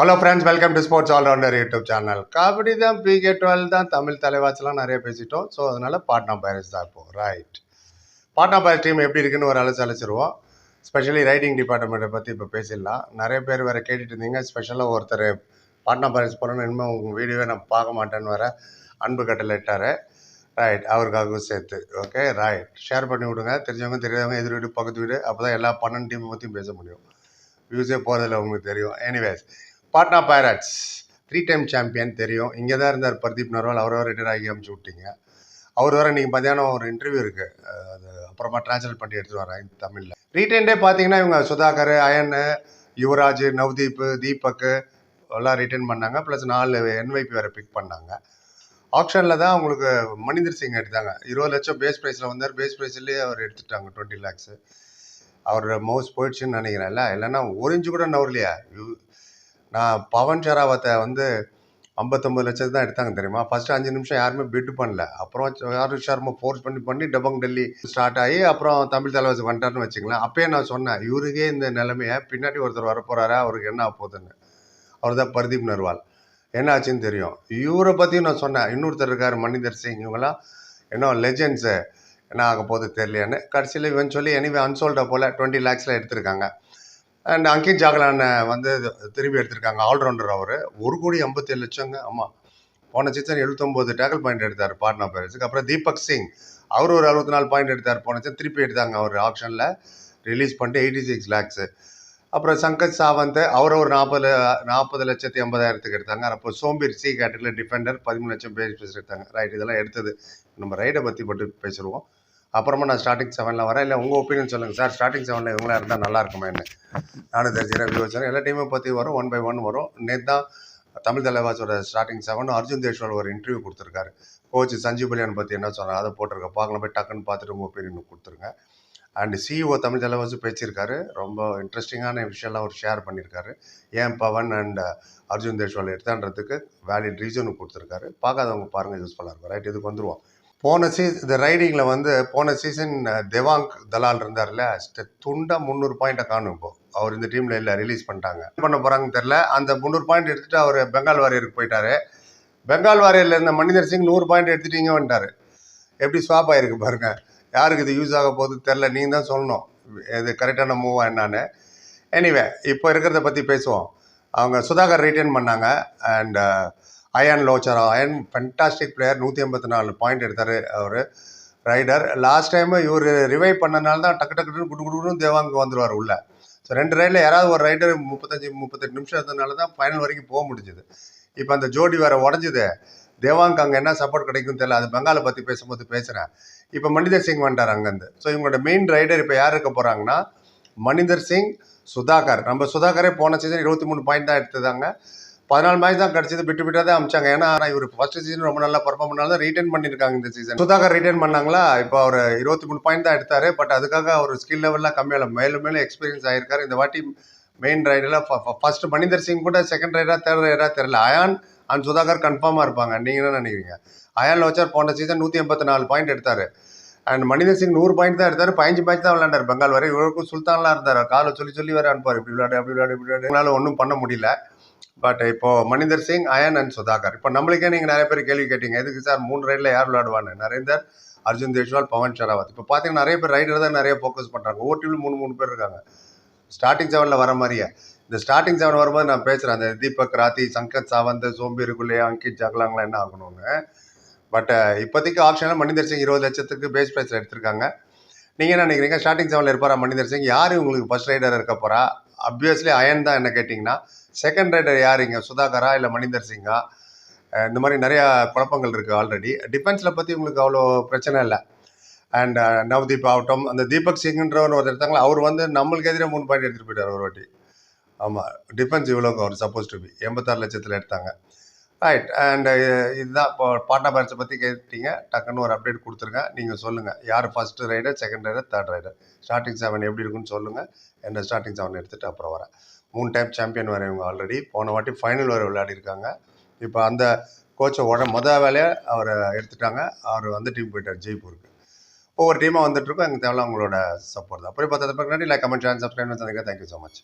Hello friends welcome to sports allrounder YouTube channel kabaddi தான் PK twelve தான் தமிழ் தலைவாச்செலாம் நிறைய பேசிட்டோம். ஸோ அதனால் பாட்னா பைரட்ஸ் தான் இப்போ. ரைட் பாட்னா பைரட்ஸ் டீம் எப்படி இருக்குன்னு ஒரு அழைச்சி அழைச்சிருவோம் ஸ்பெஷலி ரைடிங் டிபார்ட்மெண்ட்டை பற்றி இப்போ பேசிடலாம். நிறைய பேர் வேறு கேட்டுட்டு இருந்தீங்க. ஸ்பெஷலாக ஒருத்தர் பாட்னா பைரட்ஸ் போகிறோன்னு இனிமேல் உங்கள் வீடியோவே நான் பார்க்க மாட்டேன்னு வர அன்பு கட்டளைட்டார் ரைட் அவருக்காகவும் சேர்த்து. ஓகே ரைட் ஷேர் பண்ணி விடுங்க. தெரிஞ்சவங்க தெரியாதவங்க எதிர் வீடு பக்கத்து வீடு அப்போ தான் எல்லா பன்னெண்டு டீமை பற்றியும் பேச முடியும். வியூஸே போகிறதில்ல உங்களுக்கு தெரியும். Anyways Patna pirates three time champion தெரியும். இங்கே தான் இருந்தார் பர்தீப் நர்வால். அவரை ரிட்டையர் ஆகி அமுச்சு விட்டீங்க. அவர் வர இன்றைக்கி மத்தியானம் ஒரு இன்டர்வியூ இருக்குது அது அப்புறமா ட்ரான்ஸ்லேட் பண்ணி எடுத்துகிட்டு வரேன் தமிழில். ரீட்டைன்டே பார்த்தீங்கன்னா இவங்க சுதாகர் அயன் யுவராஜ் நவ்தீப் தீபக் எல்லாம் ரிட்டர்ன் பண்ணாங்க. ப்ளஸ் நாலு என்வைபி வேறு பிக் பண்ணாங்க. ஆப்ஷனில் தான் அவங்களுக்கு மணிந்தர் சிங் எடுத்தாங்க இருபது லட்சம் பேஸ் ப்ரைஸில் வந்தார். பேஸ் ப்ரைஸ்லேயே அவர் எடுத்துட்டாங்க டுவெண்ட்டி லேக்ஸு அவரோட மவுஸ் போயிடுச்சுன்னு நினைக்கிறேன்ல. இல்லைன்னா ஒரு இன்ச்சு கூட நவர்லையா நான் பவன் ஷெராவத்தை வந்து ஐம்பத்தொம்பது லட்சத்துக்கு தான் எடுத்தாங்க தெரியுமா? ஃபஸ்ட்டு அஞ்சு நிமிஷம் யாருமே பிட்டு பண்ணல. அப்புறம் யாரு ஷர்மா ஃபோர்ஸ் பண்ணி பண்ணி டபங் டெல்லி ஸ்டார்ட் ஆகி அப்புறம் தமிழ் தலைவாசி வந்துட்டார்னு வச்சுங்களேன் அப்பயே நான் சொன்னேன் இவருக்கே இந்த நிலைமையை பின்னாடி ஒருத்தர் வரப்போகிறாரா அவருக்கு என்ன போகுதுன்னு. அவர் தான் பர்தீப் நர்வால். என்ன ஆச்சுன்னு தெரியும். இவரை பற்றியும் நான் சொன்னேன். இன்னொருத்தர் இருக்கார் மணிந்தர் சிங். இவங்கெல்லாம் என்ன லெஜெண்ட்ஸு என்ன ஆக போகுது தெரியலையான்னு. கடைசியில் இவன் சொல்லி எனிவே அன்சோல்டாக போல் டுவெண்ட்டி லேக்ஸில் எடுத்திருக்காங்க. அண்ட் அங்கித் ஜாகலான வந்து திரும்பி எடுத்திருக்காங்க. ஆல்ரவுண்டர் அவர். ஒரு கோடி ஐம்பத்தேழு லட்சங்க. ஆமாம் போன சீசன் எழுபத்தொம்போது டேக்கிள் பாயிண்ட் எடுத்தார் பாட்னா பேரஸுக்கு. அப்புறம் தீபக் சிங். அவர் ஒரு அறுபத்தி நாலு பாயிண்ட் எடுத்தார் போன சீசன் திருப்பி எடுத்தாங்க அவர் ஆப்ஷனில் ரிலீஸ் பண்ணிட்டு எயிட்டி சிக்ஸ் லேக்ஸு அப்புறம் சங்கத் சாவந்த் அவர் ஒரு நாற்பது நாற்பது லட்சத்தி ஐம்பதாயிரத்துக்கு எடுத்தாங்க. அப்போ சோம்பீர் சி கேட்டகரியில் டிஃபெண்டர் பதிமூணு லட்சம் பேர் எடுத்தாங்க. ரைட் இதெல்லாம் எடுத்தது. நம்ம ரைடை பற்றி மட்டும் பேசுவோம் அப்புறமா நான் ஸ்டார்டிங் செவனில் வரேன். இல்லை உங்கள் ஒப்பீனியன் சொல்லுங்கள் சார் ஸ்டார்டிங் செவனில் இவங்களாம் இருந்தால் நல்லா இருக்குமேன்னு நானும் தெரிஞ்சுக்கிறேன் வியூ வச்சேன் எல்லா டீமும் பற்றி வரும். ஒன் பை ஒன் வரும். நேற்று தான் தமிழ் தலைவாசோட ஸ்டார்டிங் செவன் அர்ஜுன் தேஷ்வால் ஒரு இன்டர்வியூ கொடுத்துருக்காரு. கோச் சஞ்சீவ் பலியான் பற்றி என்ன சொன்னார் அதை போட்டிருக்கேன். பார்க்கலாம் போய் டக்குன்னு பார்த்துட்டு உங்கள் ஒப்பீனியன் கொடுத்துருங்க. அண்ட் சிஇஓ தமிழ் தலைவாசு பேசியிருக்காரு. ரொம்ப இன்ட்ரெஸ்டிங்கான விஷயம்லாம் அவர் ஷேர் பண்ணியிருக்காரு. ஏன் பவன் அண்ட் அர்ஜுன் தேஷ்வால் எடுத்தான்றதுக்கு வேலிட் ரீசனும் கொடுத்துருக்காரு. பார்க்காதவங்க பாருங்கள் யூஸ்ஃபுல்லாக இருக்கும். ரைட் இதுக்கு வந்துருவோம். போன சீஸ் இந்த ரைடிங்கில் வந்து போன சீசன் தெவாங்க் தலால் இருந்தார்ல துண்டா முந்நூறு பாயிண்ட்டை காணும் இப்போ. அவர் இந்த டீமில் இல்லை ரிலீஸ் பண்ணிட்டாங்க. என்ன பண்ண போகிறாங்கன்னு தெரில அந்த முந்நூறு பாயிண்ட் எடுத்துகிட்டு அவர் பெங்கால் வாரியருக்கு போயிட்டாரு. பெங்கால் வாரியரில் இருந்த மனிதர் சிங் நூறு பாயிண்ட் எடுத்துட்டு வந்துட்டார். எப்படி ஸ்வாப் ஆகிருக்கு பாருங்கள் யாருக்கு இது யூஸ் ஆக போகுது தெரில நீங்கள் தான் சொல்லணும். இது கரெக்டான மூவா என்னான்னு. எனிவே இப்போ இருக்கிறத பற்றி பேசுவோம். அவங்க சுதாகர் ரிட்டர்ன் பண்ணாங்க. அண்ட் அயன் லோச்சரா அயன் ஃபென்டாஸ்டிக் பிளேயர் நூற்றி ஐம்பத்தி நாலு பாயிண்ட் எடுத்தார் அவர். ரைடர் லாஸ்ட் டைமு இவர் ரிவைவ் பண்ணனால தான் டக்கு டக்குன்னு குடு குடுன்னு தேவாங்க வந்துடுவார் உள்ள. ஸோ ரெண்டு ரைடில் யாராவது ஒரு ரைடர் முப்பத்தஞ்சு முப்பத்தெட்டு நிமிஷம் இருந்ததுனால தான் ஃபைனல் வரைக்கும் போக முடிஞ்சுது. இப்போ அந்த ஜோடி வேறு உடஞ்சிது. தேவாங்க அங்கே என்ன சப்போர்ட் கிடைக்கும் தெரியல. அது பெங்காலை பற்றி பேசும்போது பேசுகிறேன் இப்போ மனிதர் சிங் வந்துட்டார் அங்கேருந்து. ஸோ இவங்களோட மெயின் ரைடர் இப்போ யார் இருக்க போகிறாங்கன்னா மனிதர் சிங் சுதாகர். நம்ம சுதாகரே போன சீசன் இருபத்தி மூணு பாயிண்ட் தான் எடுத்ததாங்க பதினாலு மேட்ச் தான் கிடச்சிது விட்டு விட்டு தான் அமிச்சாங்க. ஏன்னா இவர் ஃபர்ஸ்ட் சீசன் ரொம்ப நல்லா பர்ஃபார்ம் பண்ணாலும் தான் பண்ணியிருக்காங்க இந்த சீசன் சுதாகர் ரீட்டைன் பண்ணாங்களா? இப்போ அவர் இருபத்தி மூணு பாயிண்ட் தான் எடுத்தார். பட் அதுக்காக அவர் ஸ்கில் லெவலில் கம்மியாக மேலும் மேலும் எக்ஸ்பீரியன்ஸ் ஆகிருக்காரு இந்த வாட்டி மெயின் ரைடில் ஃபர்ஸ்ட் மணிந்தர் சிங் கூட செகண்ட் ரைடாக தேர்ட் ரைடாக தெரில அயான் அண்ட் சுதாகர் கன்ஃபார்மாக இருப்பாங்க. நீங்கள் என்ன நினைக்கிறீங்க? அயான் லோச்சர் போன சீசன் நூற்றி எண்பத்தி நாலு பாயிண்ட் எடுத்தார். அண்ட் மனிதர் சிங் நூறு பாயிண்ட் தான் எடுத்தார். பதினஞ்சு மேட்ச் தான் விளையாண்டார். பெங்கால் வரை இவருக்கும் சுல்தான்லாம் இருந்தார். காலை சொல்லி சொல்லி வேறு அனுப்பார் இப்படி விளையாடு அப்படி விளையாடு இப்படி விளையாடு. ஒன்றும் பண்ண முடியல. பட் இப்போ மனிதர் சிங் அயன் அண்ட் சுதாகர். இப்போ நம்மளுக்கே நீங்கள் நிறைய பேர் கேள்வி கேட்டீங்க எதுக்கு சார் மூணு ரைடில் யார் விளையாடுவான்னு? நரேந்தர் அர்ஜுன் தேஷ்வால் பவன் ஷராவத். இப்போ பார்த்தீங்கன்னா நிறைய பேர் ரைடர் தான் நிறைய ஃபோக்கஸ் பண்ணுறாங்க ஓட்டியில் மூணு மூணு பேர் இருக்காங்க. ஸ்டார்டிங் செவனில் வர மாதிரியே. இந்த ஸ்டார்டிங் செவன் வரும்போது நான் பேசுகிறேன் அந்த தீபக் ராத்தி சங்கத் சாவந்த் சோம்பேறிக்குள்ளே அங்கித் ஜக்லாங்களாம் என்ன ஆகணும்னு. பட் இப்போதைக்கு ஆப்ஷனில் மனிதர் சிங் இருபது லட்சத்துக்கு பேஸ் ப்ரைஸில் எடுத்திருக்காங்க. நீங்கள் என்ன நினைக்கிறீங்க? ஸ்டார்டிங் செவனில் இருப்பாரா மனிதர் சிங்? யார் உங்களுக்கு ஃபஸ்ட் ரைடர் இருக்க போகிறா அப்வியஸ்லி அயன் தான் என்ன கேட்டிங்கன்னா செகண்ட் ரைடர் யார் இங்கே? சுதாகரா இல்லை மணிந்தர் சிங்கா? இந்த மாதிரி நிறையா குழப்பங்கள் இருக்குது ஆல்ரெடி டிஃபென்ஸில் பற்றி உங்களுக்கு அவ்வளோ பிரச்சனை இல்லை. அண்ட் நவ்தீப் ஆகட்டும் அந்த தீபக் சிங்ன்றவர் ஒருத்தர் எடுத்தாங்களா அவர் வந்து நம்மளுக்கு எதிரே மூணு பாயிண்ட் எடுத்துகிட்டு போயிட்டார் ஒரு வாட்டி. ஆமாம் டிஃபென்ஸ் இவ்வளோக்கு அவர் சப்போஸ் டு பி எண்பத்தாறு லட்சத்தில் எடுத்தாங்க. ரைட் அண்ட் இதுதான் இப்போ பாட்னா பேர்ஸை பற்றி கேட்டீங்க. டக்குன்னு ஒரு அப்டேட் கொடுத்துருங்க. நீங்கள் சொல்லுங்கள் யார் first raider second raider third raider starting seven எப்படி இருக்குன்னு சொல்லுங்கள் என்ன ஸ்டார்டிங் செவன் எடுத்துகிட்டு அப்புறம் வரேன். மூணு டைம் சாம்பியன் வர இவங்க ஆல்ரெடி போன வாட்டி ஃபைனல் வரை விளையாடிருக்காங்க. இப்போ அந்த கோச்சை உட மொதல் வேலையை அவரை எடுத்துட்டாங்க. அவர் வந்து டீம் போயிட்டார் ஜெய்ப்பூருக்கு. ஒவ்வொரு டீமாக வந்துட்டுருக்கோம் எங்கள் தேவையில்ல அவங்களோட சப்போர்ட் தான். அப்படி பார்த்ததுக்கு முன்னாடி லைக் கமெண்ட் சேனல் சப்ஸ்கிரைப் சந்திக்க தேங்க்யூ ஸோ மச்